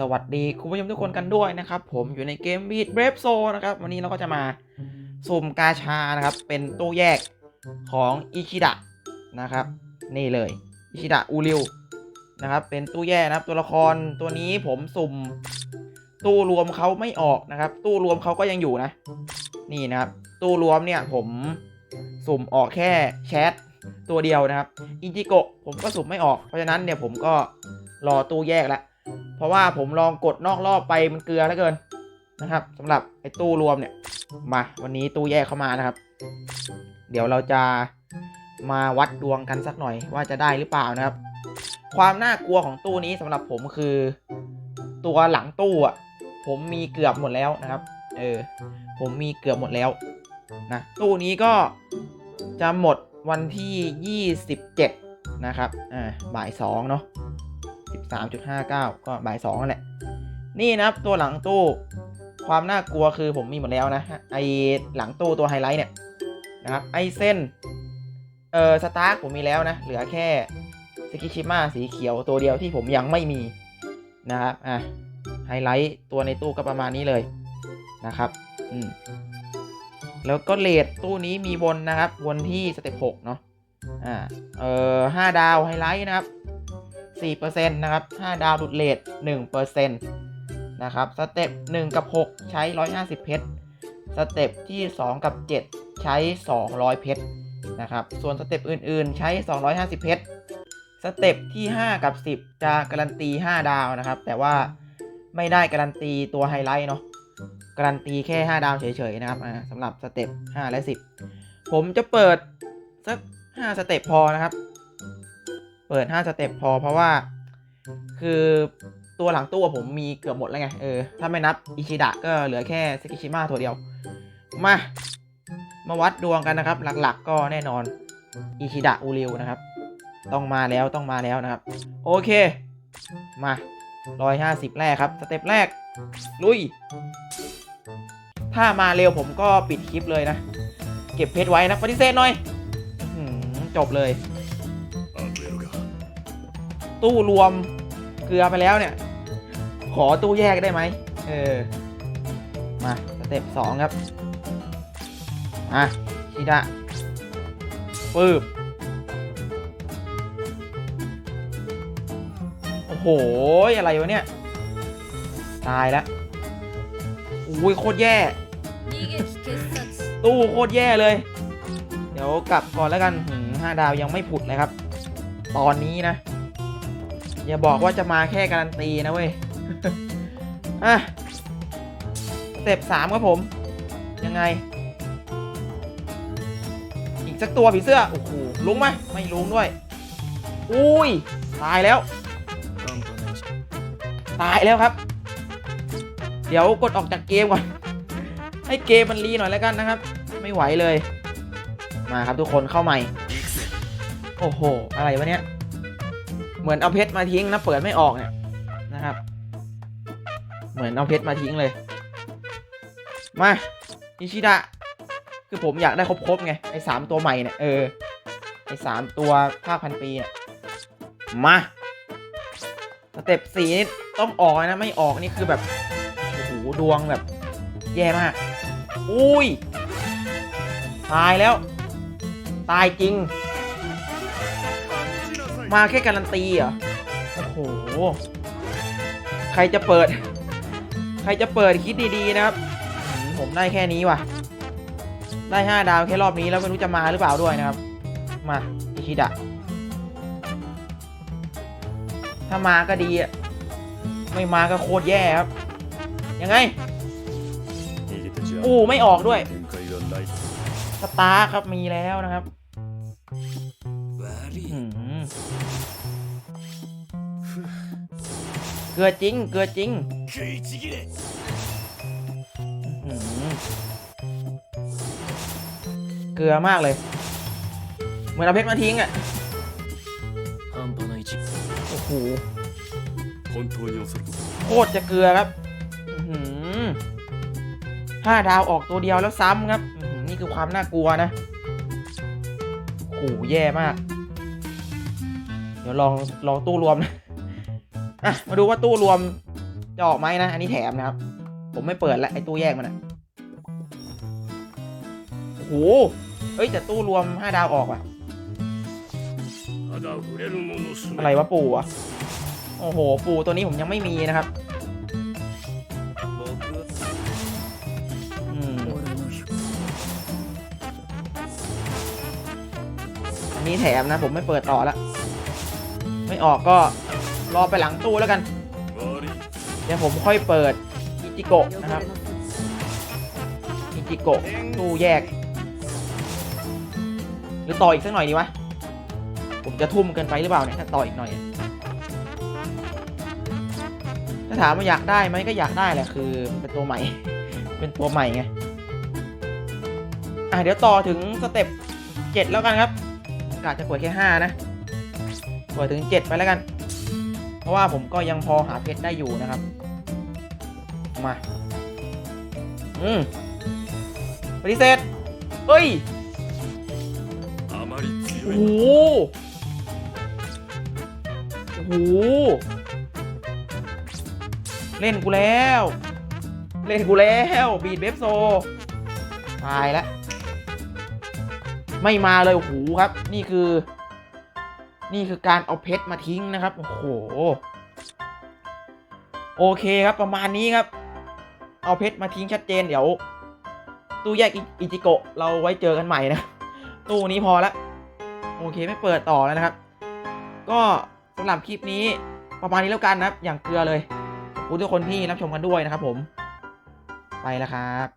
สวัสดีคุณผู้ชมทุกคนกันด้วยนะครับ ผมอยู่ในเกม Beat Brave Soul นะครับ วันนี้เราก็จะมาสุ่มกาชานะครับ เป็นตู้แยกของอิชิดะนะครับ นี่เลยอิชิดะอูริวนะครับ เป็นตู้แยกนะครับ ตัวละครตัวนี้ผมสุ่ม ตู้รวมเขาไม่ออกนะครับ ตู้รวมเขาก็ยังอยู่นะ นี่นะครับ ตู้รวมเนี่ยผมสุ่มออกแค่แชทตัวเดียวนะครับอิจิโกะผมก็สุ่มไม่ออกเพราะฉะนั้นเนี่ยผมก็รอตู้แยกแล้ว เพราะว่าผมลองกดนอกรอบไปมันเกลือเหลือเกินนะครับสำหรับไอ้ตู้รวมเนี่ยมาวันนี้ตู้แยกเข้ามานะครับ เดี๋ยวเราจะมาวัดดวงกันสักหน่อยว่าจะได้หรือเปล่านะครับ ความน่ากลัวของตู้นี้สำหรับผมคือ ตัวหลังตู้อะผมมีเกือบหมดแล้วนะครับ เออ ผมมีเกือบหมดแล้วนะตู้นี้ก็จะหมดวันที่ 27 นะครับ อ่า บ่าย2เนาะ 13.59 ก็บ่าย2นั่นแหละ นี่นะครับตัวหลังตู้ ความน่ากลัวคือผมมีหมดแล้วนะ ไอหลังตู้ตัวไฮไลท์เนี่ยนะครับ ไอเส้น เออสตาร์กผมมีแล้วนะ เหลือแค่สกิชิมะสีเขียวตัวเดียวที่ผมยังไม่มีนะครับ อะ ไฮไลท์ตัวในตู้ก็ประมาณนี้เลยนะครับ อืม แล้วก็เลทตู้นี้มีบนนะครับบนที่สเต็ป6เนาะ อ่า เอ่อห้าดาวไฮไลท์นะครับ 4%นะครับ 5 ดาวดุดเลท1%นะครับสเต็ป1 กับ 6 ใช้ 150 เพชรสเต็ปที่ 2 กับ 7 ใช้ 200 เพชรนะครับส่วนสเต็ปอื่นๆ ใช้ 250 เพชรสเต็ปที่ 5 กับ 10 จะการันตี 5 ดาวนะครับ แต่ว่าไม่ได้การันตีตัวไฮไลท์เนาะการันตีแค่ 5 ดาวเฉยๆนะครับสำหรับสเต็ป5และ 10 ผมจะเปิดสัก 5 สเต็ปพอนะครับ เปิด 5 สเต็ปพอเพราะว่า คือตัวหลังตู้ผมมีเกือบหมดแล้วไง เออ ถ้าไม่นับอิชิดะก็เหลือแค่สกิชิมะตัวเดียว มา มาวัดดวงกันนะครับ หลักๆ ก็แน่นอนอิชิดะอูริวนะครับ ต้องมาแล้วต้องมาแล้วนะครับ โอเค มา 150 แรกครับ สเต็ปแรก ลุย ถ้ามาเร็วผมก็ปิดคลิปเลยนะ เก็บเพชรไว้นะ ปฏิเสธหน่อยอื้อหือจบเลย ตู้รวมเกลือไปแล้วเนี่ย ขอตู้แยกได้ไหมเออ มาสเต็ปสองครับ อะชิดะปืบโอ้โห อะไรวะเนี่ย ตายแล้วอุ้ยโคตรแย่ ตู้โคตรแย่เลย เดี๋ยวกลับก่อนแล้วกันห้าดาวยังไม่ผุดเลยครับ ตอนนี้นะ อย่าบอกว่าจะมาแค่การันตีนะเว้ย อะสเต็ปสามครับผม ยังไง อีกสักตัวผีเสื้อ โอ้โหลุงไหมไม่ลุงด้วย อุ้ย ตายแล้ว ตายแล้วครับ เดี๋ยวกดออกจากเกมก่อน ให้เกมมันรีหน่อยแล้วกันนะครับ ไม่ไหวเลย มาครับทุกคนเข้าใหม่ โอ้โห อะไรวะเนี่ย เหมือนเอาเพชรมาทิ้งนะเปิดไม่ออกเนี่ยนะครับ เหมือนเอาเพชรมาทิ้งเลย มาอิชิดะคือผมอยากได้ครบๆไงไอ้สามตัวใหม่เนี่ยเออไอ้สามตัวภาคพันปีเนี่ยมาสเต็ปสี่นี่ต้องออกนะไม่ออกนี่คือแบบโอ้โหดวงแบบ แย่มาก อุ้ย ตายแล้ว ตายจริง มาแค่การันตีเหรอ โอ้โห ใครจะเปิด ใครจะเปิดคิดดีๆนะครับหืมผมได้แค่นี้ว่ะ ได้ห้าดาวแค่รอบนี้แล้วไม่รู้จะมาหรือเปล่าด้วยนะครับ มาอิชิดะ ถ้ามาก็ดีอะไม่มาก็โคตรแย่ครับ ยังไง อู้ไม่ออกด้วยสตาร์ครับมีแล้วนะครับอื้อหือ เกลือจริง เกลือจริงเกลือมากเลย เหมือนเอาเพชรมาทิ้งอะโอ้โหโคตรจะเกลือครับห้าดาวออกตัวเดียวแล้วซ้ำครับ นี่คือความน่ากลัวนะโอ้โหแย่มาก ดี๋ยวลองลองตู้รวมนะอะมาดูว่าตู้รวมจะออกไหมนะ อันนี้แถมนะครับ ผมไม่เปิดละไอ้ตู้แยกมันอะโอ้โหเฮ้ยแต่ตู้รวมห้าดาวออกอะอะไรวะปู่อะโอ้โห ปู่ตัวนี้ผมยังไม่มีนะครับนี้แถมนะ ผมไม่เปิดต่อละ ไม่ออกก็รอไปหลังตู้แล้วกัน เดี๋ยวผมค่อยเปิดอิจิโกะนะครับอิจิโกะตู้แยก หรือต่ออีกสักหน่อยดีวะ ผมจะทุ่มเกินไปหรือเปล่าเนี่ยถ้าต่ออีกหน่อยถ้าถามว่าอยากได้ไหมก็อยากได้แหละคือเป็นตัวใหม่ เป็นตัวใหม่ไงอะเดี๋ยวต่อถึงสเต็ปเจ็ดแล้วกันครับกาจะเปิดแค่ห้านะ เปิดถึง 7 ไปแล้วกัน เพราะว่าผมก็ยังพอหาเพชรได้อยู่นะครับ มา อืมปฏิเสธเฮ้ย โอ้โห โอ้โห เล่นกูแล้ว เล่นกูแล้ว บีดเบฟโซ ตายแล้ว ไม่มาเลยโอ้โหครับ นี่คือ นี่คือการเอาเพชรมาทิ้งนะครับ โอ้โห โอเคครับประมาณนี้ครับ เอาเพชรมาทิ้งชัดเจนเดี๋ยว ตู้แยกอิจิโกะเราไว้เจอกันใหม่นะ ตู้นี้พอละ โอเคไม่เปิดต่อแล้วนะครับ ก็สำหรับคลิปนี้ประมาณนี้แล้วกันนะครับ อย่างเกลือเลยขอบคุณทุกคนที่รับชมกันด้วยนะครับผม ไปแล้วครับ